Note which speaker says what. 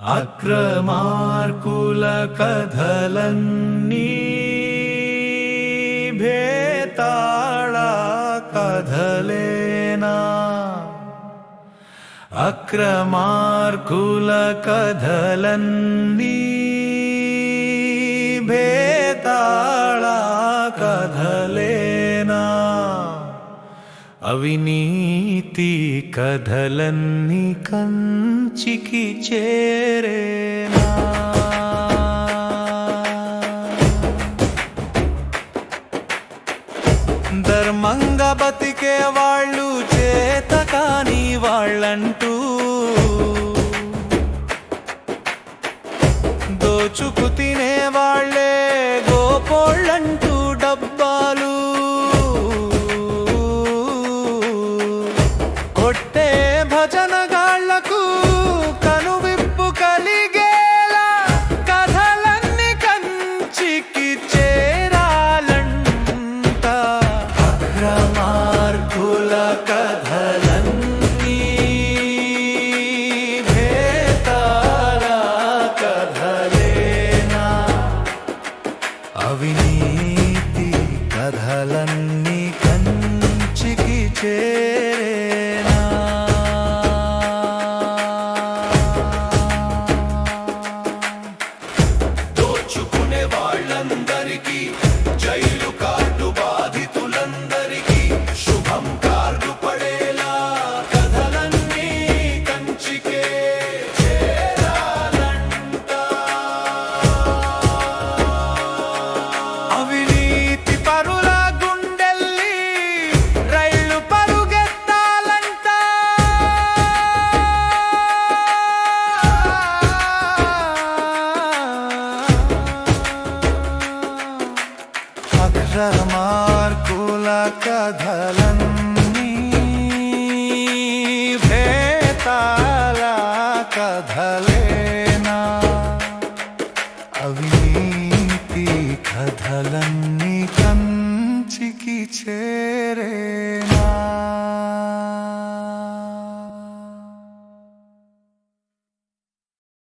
Speaker 1: అక్రమార్కుల కథలన్నీ భేతాళ కథలేనా అక్రమార్కుల కథలన్నీ అవినీతి కథలన్నీ కంచికి చేరేనా? ధర్మంగా బతికే వాళ్ళు చేత కాని వాళ్ళంటూ దోచుకు తినే వాళ్ళే గోపోళ్ళంటూ భజనగాళ్ళకు కనువిప్పు కలిగేలా కథలన్నీ కంచికి చేరాలంట. అక్రమార్కుల కథలన్నీ భేతాల కథలేనా? అవినీతి కథలన్నీ కంచికి చే మార్కుల కథలన్నీ భేతాల కథలేనా? అవినీతి కథలన్నీ కంచికి చేరే